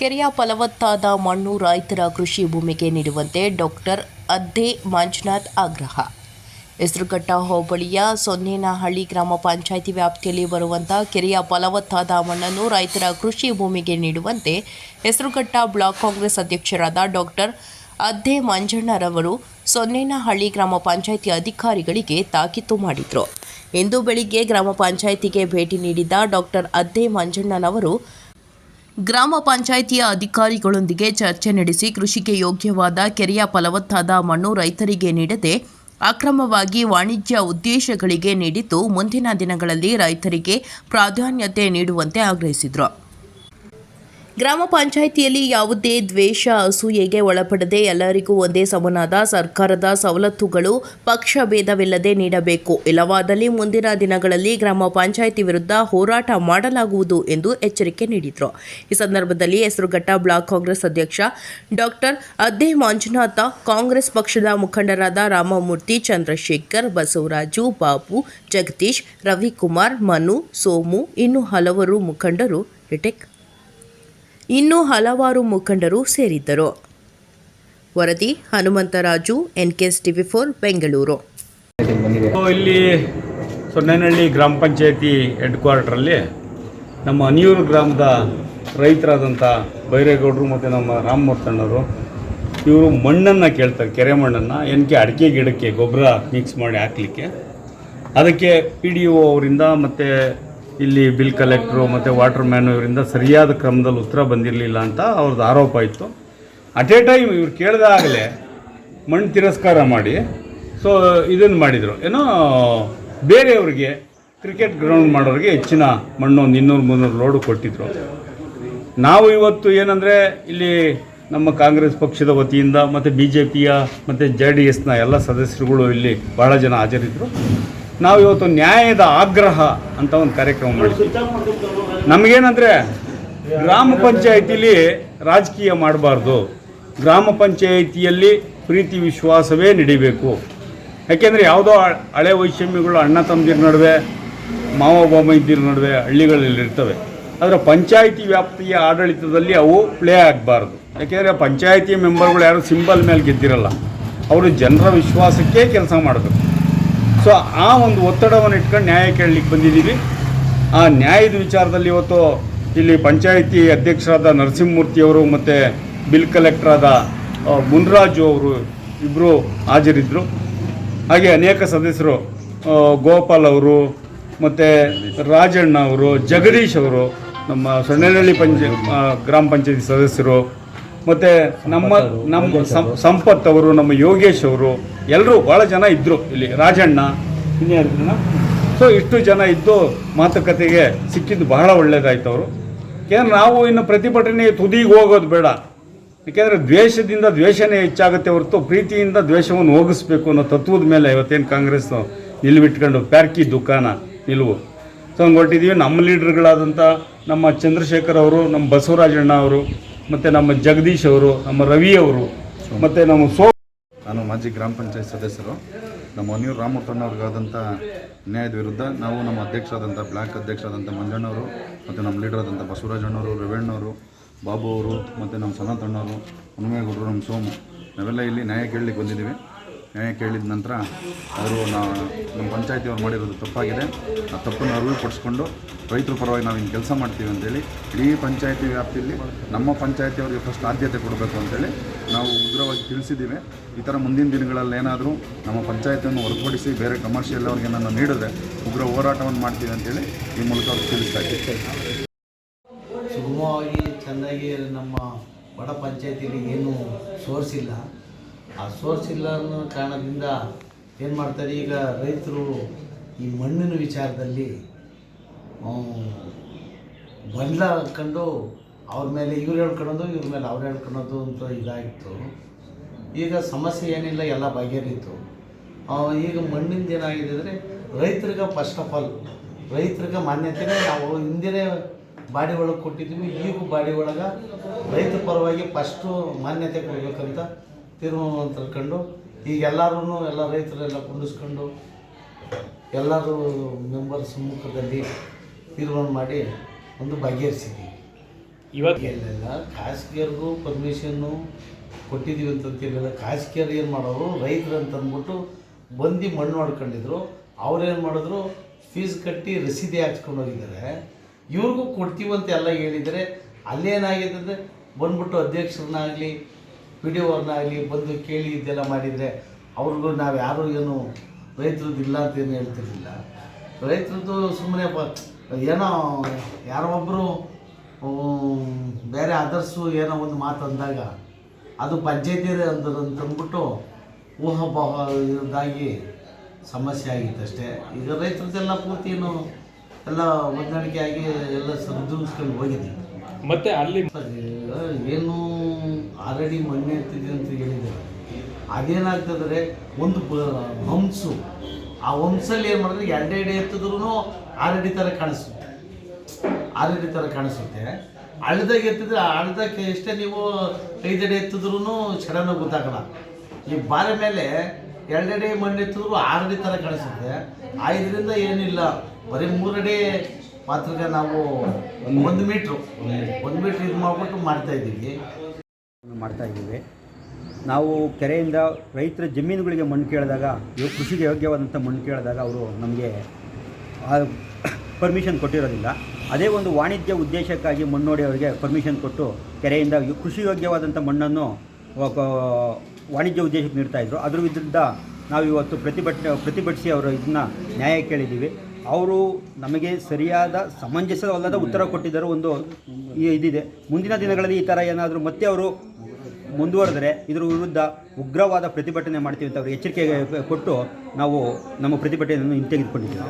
ಕೆರೆಯ ಫಲವತ್ತಾದ ಮಣ್ಣು ರೈತರ ಕೃಷಿ ಭೂಮಿಗೆ ನೀಡುವಂತೆ ಡಾಕ್ಟರ್ ಅದ್ದೆ ಮಂಜುನಾಥ್ ಆಗ್ರಹ. ಹೆಸರುಘಟ್ಟ ಹೋಬಳಿಯ ಸೊನ್ನೇನಹಳ್ಳಿ ಗ್ರಾಮ ಪಂಚಾಯಿತಿ ವ್ಯಾಪ್ತಿಯಲ್ಲಿ ಬರುವಂಥ ಕೆರೆಯ ಫಲವತ್ತಾದ ಮಣ್ಣನ್ನು ರೈತರ ಕೃಷಿ ಭೂಮಿಗೆ ನೀಡುವಂತೆ ಹೆಸರುಘಟ್ಟ ಬ್ಲಾಕ್ ಕಾಂಗ್ರೆಸ್ ಅಧ್ಯಕ್ಷರಾದ ಡಾಕ್ಟರ್ ಅದ್ದೆ ಮಂಜಣ್ಣರವರು ಸೊನ್ನೇನಹಳ್ಳಿ ಗ್ರಾಮ ಪಂಚಾಯಿತಿ ಅಧಿಕಾರಿಗಳಿಗೆ ತಾಕೀತು ಮಾಡಿದರು. ಇಂದು ಬೆಳಿಗ್ಗೆ ಗ್ರಾಮ ಪಂಚಾಯಿತಿಗೆ ಭೇಟಿ ನೀಡಿದ್ದ ಡಾಕ್ಟರ್ ಅದ್ದೆ ಮಂಜಣ್ಣನವರು ಗ್ರಾಮ ಪಂಚಾಯಿತಿಯ ಅಧಿಕಾರಿಗಳೊಂದಿಗೆ ಚರ್ಚೆ ನಡೆಸಿ ಕೃಷಿಗೆ ಯೋಗ್ಯವಾದ ಕೆರೆಯ ಫಲವತ್ತಾದ ಮಣ್ಣು ರೈತರಿಗೆ ನೀಡದೆ ಅಕ್ರಮವಾಗಿ ವಾಣಿಜ್ಯ ಉದ್ದೇಶಗಳಿಗೆ ನೀಡಿದ್ದು ಮುಂದಿನ ದಿನಗಳಲ್ಲಿ ರೈತರಿಗೆ ಪ್ರಾಧಾನ್ಯತೆ ನೀಡುವಂತೆ ಆಗ್ರಹಿಸಿದರು. ಗ್ರಾಮ ಪಂಚಾಯಿತಿಯಲ್ಲಿ ಯಾವುದೇ ದ್ವೇಷ, ಅಸೂಯೆಗೆ ಒಳಪಡದೆ ಎಲ್ಲರಿಗೂ ಒಂದೇ ಸಮನಾದ ಸರ್ಕಾರದ ಸವಲತ್ತುಗಳು ಪಕ್ಷ ಭೇದವಿಲ್ಲದೆ ನೀಡಬೇಕು. ಇಲ್ಲವಾದಲ್ಲಿ ಮುಂದಿನ ದಿನಗಳಲ್ಲಿ ಗ್ರಾಮ ಪಂಚಾಯಿತಿ ವಿರುದ್ಧ ಹೋರಾಟ ಮಾಡಲಾಗುವುದು ಎಂದು ಎಚ್ಚರಿಕೆ ನೀಡಿದರು. ಈ ಸಂದರ್ಭದಲ್ಲಿ ಹೆಸರುಘಟ್ಟ ಬ್ಲಾಕ್ ಕಾಂಗ್ರೆಸ್ ಅಧ್ಯಕ್ಷ ಡಾಕ್ಟರ್ ಅದ್ದೆ ಮಂಜುನಾಥ, ಕಾಂಗ್ರೆಸ್ ಪಕ್ಷದ ಮುಖಂಡರಾದ ರಾಮಮೂರ್ತಿ, ಚಂದ್ರಶೇಖರ್, ಬಸವರಾಜು, ಬಾಬು, ಜಗದೀಶ್, ರವಿಕುಮಾರ್, ಮನು, ಸೋಮು, ಇನ್ನು ಹಲವರು ಮುಖಂಡರು, ರಿಟೆಕ್ ಇನ್ನೂ ಹಲವಾರು ಮುಖಂಡರು ಸೇರಿದ್ದರು. ವರದಿ Hanumantharaju NKS TV four, Bengaluru. ಇಲ್ಲಿ ಸೊನ್ನೆನಹಳ್ಳಿ ಗ್ರಾಮ ಪಂಚಾಯತಿ ಹೆಡ್ ಕ್ವಾರ್ಟ್ರಲ್ಲಿ ನಮ್ಮ ಅನಿಯೂರು ಗ್ರಾಮದ ರೈತರಾದಂಥ ಬೈರೇಗೌಡರು ಮತ್ತು ನಮ್ಮ ರಾಮಮೂರ್ತಣ್ಣವರು ಇವರು ಮಣ್ಣನ್ನು ಕೇಳ್ತಾರೆ, ಕೆರೆ ಮಣ್ಣನ್ನು, ಏನಕ್ಕೆ ಅಡಿಕೆ ಗಿಡಕ್ಕೆ ಗೊಬ್ಬರ ಮಿಕ್ಸ್ ಮಾಡಿ ಹಾಕಲಿಕ್ಕೆ. ಅದಕ್ಕೆ ಪಿ ಡಿ ಒ ಅವರಿಂದ ಮತ್ತು ಇಲ್ಲಿ ಬಿಲ್ ಕಲೆಕ್ಟ್ರು ಮತ್ತು ವಾಟರ್ ಮ್ಯಾನ್ ಇವರಿಂದ ಸರಿಯಾದ ಕ್ರಮದಲ್ಲಿ ಉತ್ತರ ಬಂದಿರಲಿಲ್ಲ ಅಂತ ಅವ್ರದ್ದು ಆರೋಪ ಇತ್ತು. ಅಟ್ ಎ ಟೈಮ್ ಇವ್ರು ಕೇಳಿದಾಗಲೇ ಮಣ್ಣು ತಿರಸ್ಕಾರ ಮಾಡಿ ಸೊ ಇದನ್ನು ಮಾಡಿದರು. ಏನೋ, ಬೇರೆಯವ್ರಿಗೆ ಕ್ರಿಕೆಟ್ ಗ್ರೌಂಡ್ ಮಾಡೋರಿಗೆ ಹೆಚ್ಚಿನ ಮಣ್ಣು ಒಂದು ಇನ್ನೂರು ಮುನ್ನೂರು ಲೋಡು ಕೊಟ್ಟಿದ್ರು. ನಾವು ಇವತ್ತು ಏನಂದರೆ, ಇಲ್ಲಿ ನಮ್ಮ ಕಾಂಗ್ರೆಸ್ ಪಕ್ಷದ ವತಿಯಿಂದ ಮತ್ತು ಬಿ ಜೆ ಪಿಯ ಮತ್ತು ಜೆ ಡಿ ಎಸ್ನ ಎಲ್ಲ ಸದಸ್ಯರುಗಳು ಇಲ್ಲಿ ಭಾಳ ಜನ ಹಾಜರಿದ್ದರು ನಾವು ಇವತ್ತು ನ್ಯಾಯದ ಆಗ್ರಹ ಅಂತ ಒಂದು ಕಾರ್ಯಕ್ರಮ ಮಾಡಿದ್ವಿ ನಮಗೇನಂದರೆ ಗ್ರಾಮ ಪಂಚಾಯಿತಿಲಿ ರಾಜಕೀಯ ಮಾಡಬಾರ್ದು. ಗ್ರಾಮ ಪಂಚಾಯಿತಿಯಲ್ಲಿ ಪ್ರೀತಿ ವಿಶ್ವಾಸವೇ ನಡಿಬೇಕು. ಯಾಕೆಂದರೆ ಯಾವುದೋ ಹಳೆ ವೈಷಮ್ಯಗಳು ಅಣ್ಣ ತಮ್ಮದಿರ ನಡುವೆ, ಮಾವ ಬಾಮೈದಿರ ನಡುವೆ ಹಳ್ಳಿಗಳಲ್ಲಿ ಇರ್ತವೆ. ಆದರೆ ಪಂಚಾಯಿತಿ ವ್ಯಾಪ್ತಿಯ ಆಡಳಿತದಲ್ಲಿ ಅವು ಪ್ಲೇ ಆಗಬಾರ್ದು. ಯಾಕೆಂದರೆ ಪಂಚಾಯಿತಿ ಮೆಂಬರ್ಗಳು ಯಾರು ಸಿಂಬಲ್ ಮೇಲೆ ಗೆದ್ದಿರಲ್ಲ, ಅವರು ಜನರ ವಿಶ್ವಾಸಕ್ಕೆ ಕೆಲಸ ಮಾಡಬೇಕು. ಸೊ ಆ ಒಂದು ಒತ್ತಡವನ್ನು ಇಟ್ಕೊಂಡು ನ್ಯಾಯ ಕೇಳಲಿಕ್ಕೆ ಬಂದಿದ್ದೀವಿ. ಆ ನ್ಯಾಯದ ವಿಚಾರದಲ್ಲಿ ಇವತ್ತು ಇಲ್ಲಿ ಪಂಚಾಯಿತಿ ಅಧ್ಯಕ್ಷರಾದ ನರಸಿಂಹಮೂರ್ತಿಯವರು ಮತ್ತು ಬಿಲ್ ಕಲೆಕ್ಟರಾದ ಮುನ್ರಾಜು ಅವರು ಇಬ್ಬರು ಹಾಜರಿದ್ದರು ಹಾಗೆ ಅನೇಕ ಸದಸ್ಯರು ಗೋಪಾಲ್ ಅವರು ಮತ್ತು ರಾಜಣ್ಣ ಅವರು, ಜಗದೀಶ್ ಅವರು, ನಮ್ಮ ಸೊನ್ನೆನಹಳ್ಳಿ ಪಂಚ ಗ್ರಾಮ ಪಂಚಾಯತಿ ಸದಸ್ಯರು ಮತ್ತು ನಮ್ಮ ನಮ್ಮ ಸಂಪತ್ ಅವರು ನಮ್ಮ ಯೋಗೇಶ್ ಅವರು ಎಲ್ಲರೂ ಭಾಳ ಜನ ಇದ್ದರು ಇಲ್ಲಿ ರಾಜಣ್ಣ ಇನ್ಯಾರು ಜನ. ಸೊ ಇಷ್ಟು ಜನ ಇದ್ದು ಮಾತುಕತೆಗೆ ಸಿಕ್ಕಿದ್ದು ಬಹಳ ಒಳ್ಳೆಯದಾಯ್ತು ಅವರು. ಯಾಕಂದ್ರೆ ನಾವು ಇನ್ನು ಪ್ರತಿಭಟನೆ ತುದಿಗೆ ಹೋಗೋದು ಬೇಡ. ಯಾಕೆಂದರೆ ದ್ವೇಷದಿಂದ ದ್ವೇಷನೇ ಹೆಚ್ಚಾಗುತ್ತೆ ಹೊರತು ಪ್ರೀತಿಯಿಂದ ದ್ವೇಷವನ್ನು ಹೋಗಿಸ್ಬೇಕು ಅನ್ನೋ ತತ್ವದ ಮೇಲೆ ಇವತ್ತೇನು ಕಾಂಗ್ರೆಸ್ ನಿಲ್ಬಿಟ್ಕೊಂಡು ಪ್ಯಾರ್ಕಿ ದುಕಾನ ನಿಲುವು. ಸೊ ಹಂಗೆ ಹೊರಟಿದ್ದೀವಿ ನಮ್ಮ ಲೀಡ್ರ್ಗಳಾದಂಥ ನಮ್ಮ ಚಂದ್ರಶೇಖರ್ ಅವರು ನಮ್ಮ ಬಸವರಾಜಣ್ಣ ಅವರು ಮತ್ತು ನಮ್ಮ ಜಗದೀಶ್ ಅವರು, ನಮ್ಮ ರವಿ ಅವರು, ಮತ್ತು ನಮ್ಮ ಸೋ ನಾನು ಮಾಜಿ ಗ್ರಾಮ ಪಂಚಾಯತ್ ಸದಸ್ಯರು. ನಮ್ಮ ಹೊನ್ಯೂರು ರಾಮಮೂರ್ತಣ್ಣವ್ರಿಗಾದಂಥ ನ್ಯಾಯದ ವಿರುದ್ಧ ನಾವು ನಮ್ಮ ಅಧ್ಯಕ್ಷರಾದಂಥ ಬ್ಲಾಕ್ ಅಧ್ಯಕ್ಷರಾದಂಥ ಮಂಜಣ್ಣವರು ಮತ್ತು ನಮ್ಮ ಲೀಡರ್ ಆದಂಥ ಬಸವರಾಜಣ್ಣವರು ರೇವಣ್ಣವರು ಬಾಬು ಅವರು, ಮತ್ತು ನಮ್ಮ ಸನಾತಣ್ಣವರು ಹನುಮೇಗೌಡರು ನಮ್ಮ ಸೋಮು, ನಾವೆಲ್ಲ ಇಲ್ಲಿ ನ್ಯಾಯ ಕೇಳಲಿಕ್ಕೆ ಬಂದಿದ್ದೀವಿ. ನ್ಯಾಯ ಕೇಳಿದ ನಂತರ ಅವರು ನಮ್ಮ ಪಂಚಾಯತಿಯವ್ರು ಮಾಡಿರೋದು ತಪ್ಪಾಗಿದೆ. ಆ ತಪ್ಪನ್ನು ಅರಿವು ಪಡಿಸ್ಕೊಂಡು ರೈತರ ಪರವಾಗಿ ನಾವು ಹಿಂಗೆ ಕೆಲಸ ಮಾಡ್ತೀವಿ ಅಂತೇಳಿ, ಇಡೀ ಪಂಚಾಯತಿ ವ್ಯಾಪ್ತಿಯಲ್ಲಿ ನಮ್ಮ ಪಂಚಾಯತಿಯವರಿಗೆ ಫಸ್ಟ್ ಆದ್ಯತೆ ಕೊಡಬೇಕು ಅಂತೇಳಿ ನಾವು ಉಗ್ರವಾಗಿ ತಿಳಿಸಿದ್ದೀವಿ. ಈ ಥರ ಮುಂದಿನ ದಿನಗಳಲ್ಲಿ ಏನಾದರೂ ನಮ್ಮ ಪಂಚಾಯತಿಯನ್ನು ಹೊರತುಪಡಿಸಿ ಬೇರೆ ಕಮರ್ಷಿಯಲ್ ಅವ್ರಿಗೆ ನಾನು ನೀಡಿದ್ರೆ ಉಗ್ರ ಹೋರಾಟವನ್ನು ಮಾಡ್ತೀವಿ ಅಂತೇಳಿ ಈ ಮೂಲಕ ಅವ್ರಿಗೆ ತಿಳಿಸ್ತಾ ಇದ್ದೀವಿ ಸುಗಮವಾಗಿ, ಚೆನ್ನಾಗಿ ನಮ್ಮ ಬಡ ಪಂಚಾಯತಿಯಲ್ಲಿ ಏನು ಸೋರ್ಸ್ ಇಲ್ಲ ಆ ಸೋರ್ಸ್ ಇಲ್ಲ ಅನ್ನೋ ಕಾರಣದಿಂದ ಏನು ಮಾಡ್ತಾರೆ ಈಗ ರೈತರು ಈ ಮಣ್ಣಿನ ವಿಚಾರದಲ್ಲಿ ಬಂಡ್ಲ ಹಾಕ್ಕೊಂಡು ಅವ್ರ ಮೇಲೆ ಇವ್ರು ಹೇಳ್ಕೊಳೋದು ಇವ್ರ ಮೇಲೆ ಅವ್ರು ಹೇಳ್ಕೊಳೋದು ಅಂತ ಇದಾಗಿತ್ತು ಈಗ ಸಮಸ್ಯೆ ಏನಿಲ್ಲ, ಎಲ್ಲ ಬಗೆಹರಿತು. ಈಗ ಮಣ್ಣಿಂದ ಏನಾಗಿದೆ ಅಂದರೆ ರೈತರಿಗೆ ಫಸ್ಟ್ ಆಫ್ ಆಲ್ ರೈತರಿಗೆ ಮಾನ್ಯತೆನೇ ನಾವು ಹಿಂದಿನೇ ಬಾಡಿ ಒಳಗೆ ಕೊಟ್ಟಿದ್ದೀವಿ, ಈಗೂ ಬಾಡಿ ಒಳಗೆ ರೈತ ಪರವಾಗಿ ಫಸ್ಟು ಮಾನ್ಯತೆ ಕೊಡಬೇಕಂತ ತೀರ್ಮಾನ ತಿಳ್ಕೊಂಡು ಈಗ ಎಲ್ಲರೂ ಎಲ್ಲ ರೈತರೆಲ್ಲ ಕುಂಡಿಸ್ಕೊಂಡು ಎಲ್ಲರೂ ಮೆಂಬರ್ ಸಮ್ಮುಖದಲ್ಲಿ ತೀರ್ಮಾನ ಮಾಡಿ ಒಂದು ಬಗೆಹರಿಸಿದ್ದೀವಿ ಇವತ್ತು ಎಲ್ಲೆಲ್ಲ ಖಾಸಗಿಯರಿಗೂ ಪರ್ಮಿಷನ್ನು ಕೊಟ್ಟಿದ್ದೀವಿ ಅಂತಂತೇಳಿಲ್ಲ ಖಾಸಗಿಯರು ಏನು ಮಾಡೋರು ರೈತರು ಅಂತ ಅಂದ್ಬಿಟ್ಟು ಬಂದು ಮಣ್ಣು ಮಾಡ್ಕೊಂಡಿದ್ರು. ಅವ್ರೇನು ಮಾಡಿದ್ರು ಫೀಸ್ ಕಟ್ಟಿ ರಸೀದಿ ಹಾಕ್ಸ್ಕೊಂಡು ಹೋಗಿದ್ದಾರೆ. ಇವ್ರಿಗೂ ಕೊಡ್ತೀವಂತೆಲ್ಲ ಅಂತ ಎಲ್ಲ ಹೇಳಿದರೆ ಅಲ್ಲೇನಾಗಿದೆ ಅಂದರೆ ಬಂದ್ಬಿಟ್ಟು ಅಧ್ಯಕ್ಷರನ್ನಾಗಲಿ ಅವ್ರನ್ನಾಗಲಿ ಬಂದು ಕೇಳಿ ಇದೆಲ್ಲ ಮಾಡಿದರೆ ಅವ್ರಿಗೂ ನಾವು ಯಾರು ಏನು ರೈತರದ್ದು ಇಲ್ಲ ಅಂತ ಏನು ಹೇಳ್ತಿರ್ಲಿಲ್ಲ. ರೈತರದ್ದು ಸುಮ್ಮನೆ ಬ ಏನೋ ಯಾರೋ ಒಬ್ಬರು ಬೇರೆ ಅದರ್ಸು ಏನೋ ಒಂದು ಮಾತು ಅಂದಾಗ ಅದು ಪಂಚಾಯತಿ ಅಂದ್ಬಿಟ್ಟು ಊಹಾಪೋಹ ಇದಾಗಿ ಸಮಸ್ಯೆ ಆಗಿತ್ತು ಅಷ್ಟೇ. ಈಗ ರೈತರದ್ದೆಲ್ಲ ಪೂರ್ತಿ ಏನು ಎಲ್ಲ ಹೊಂದಾಣಿಕೆ ಆಗಿ ಎಲ್ಲ ಸರಿದೂಗಿಸ್ಕೊಂಡು ಹೋಗಿದ್ದೀವಿ ಮತ್ತೆ ಅಲ್ಲಿ ಏನು ಆಲ್ರೆಡಿ ಮಣ್ಣೆ ಎತ್ತಿದೆ ಅಂತ ಹೇಳಿದ್ದಾರೆ ಅದೇನಾಗ್ತದ್ರೆ ಒಂದು ಹಂಸು, ಆ ಹಂಸಲ್ಲಿ ಏನು ಮಾಡಿದ್ರೆ ಎರಡೆರಡು ಎತ್ತಿದ್ರು ಆಲ್ರೆಡಿ ಥರ ಕಾಣಿಸುತ್ತೆ. ಆಲ್ರೆಡಿ ಥರ ಕಾಣಿಸುತ್ತೆ. ಹಳ್ದಾಗ ಎತ್ತಿದ್ರೆ ಅಳ್ದಕ್ಕೆ ಎಷ್ಟೇ ನೀವು ಐದೆಡೆ ಎತ್ತಿದ್ರು ಚೆನ್ನಾಗಿ ಗೊತ್ತಾಗಲ್ಲ. ಈ ಬಾರಿ ಮೇಲೆ ಎರಡೆಡೆ ಮಣ್ಣು ಎತ್ತಿದ್ರು ಆರಡಿ ಥರ ಕಾಣಿಸುತ್ತೆ. ಐದರಿಂದ ಏನಿಲ್ಲ. ಬರೀ ಮೂರಡಿ ಮಾತ್ರ ನಾವು ಒಂದು ಮೀಟ್ರು. ಒಂದು ಮೀಟ್ರ್ ಇದು ಮಾಡಿಬಿಟ್ಟು ಮಾಡ್ತಾ ಇದ್ದೀವಿ. ಮಾಡ್ತಾ ಇದ್ದೀವಿ. ನಾವು ಕೆರೆಯಿಂದ ರೈತರ ಜಮೀನುಗಳಿಗೆ ಮಣ್ಣು ಕೇಳಿದಾಗ ಇವು ಕೃಷಿಗೆ ಯೋಗ್ಯವಾದಂಥ ಮಣ್ಣು ಕೇಳಿದಾಗ ಅವರು ನಮಗೆ ಪರ್ಮಿಷನ್ ಕೊಟ್ಟಿರೋದಿಲ್ಲ. ಅದೇ ಒಂದು ವಾಣಿಜ್ಯ ಉದ್ದೇಶಕ್ಕಾಗಿ ಮಣ್ಣೋಡಿ ಅವರಿಗೆ ಪರ್ಮಿಷನ್ ಕೊಟ್ಟು ಕೆರೆಯಿಂದ ಕೃಷಿ ಯೋಗ್ಯವಾದಂಥ ಮಣ್ಣನ್ನು ವಾಣಿಜ್ಯ ಉದ್ದೇಶಕ್ಕೆ ನೀಡ್ತಾಯಿದ್ರು ಅದ್ರ ವಿರುದ್ಧ ನಾವು ಇವತ್ತು ಪ್ರತಿಭಟನೆ ಪ್ರತಿಭಟಿಸಿ ಅವರು ಇದನ್ನ ನ್ಯಾಯ ಕೇಳಿದ್ದೀವಿ. ಅವರು ನಮಗೆ ಸರಿಯಾದ, ಸಮಂಜಸವಲ್ಲದ ಉತ್ತರ ಕೊಟ್ಟಿದ್ದರು. ಒಂದು ಇದಿದೆ. ಮುಂದಿನ ದಿನಗಳಲ್ಲಿ ಈ ಥರ ಏನಾದರೂ ಮತ್ತೆ ಅವರು ಮುಂದುವರೆದರೆ ಇದರ ವಿರುದ್ಧ ಉಗ್ರವಾದ ಪ್ರತಿಭಟನೆ ಮಾಡ್ತೀವಿ ಅಂತ ಅವರು ಎಚ್ಚರಿಕೆ ಕೊಟ್ಟು ನಾವು ನಮ್ಮ ಪ್ರತಿಭಟನೆಯನ್ನು ಹಿಂತೆಗೆದುಕೊಂಡಿದ್ದೀವಿ.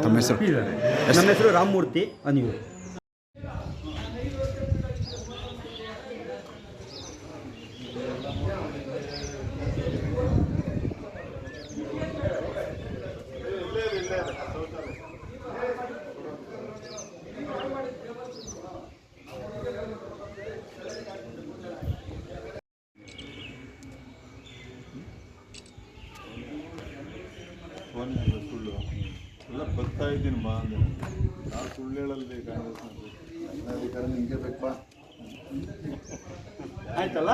ನಮ್ಮ ಹೆಸರು ರಾಮಮೂರ್ತಿ ಅನಿಯೂರು ಫೋನ್ ಸುಳ್ಳು. ಎಲ್ಲ ಬರ್ತಾ ಇದ್ದೀನಿ ಬಾ ಅಂದ್ರೆ ನಾವು ಸುಳ್ಳು ಹೇಳಲ್ಲ ಕಾಂಗ್ರೆಸ್ ಅಧಿಕಾರ ನಿಮಗೆ ಬೇಕಪ್ಪ. ಆಯ್ತಲ್ಲ?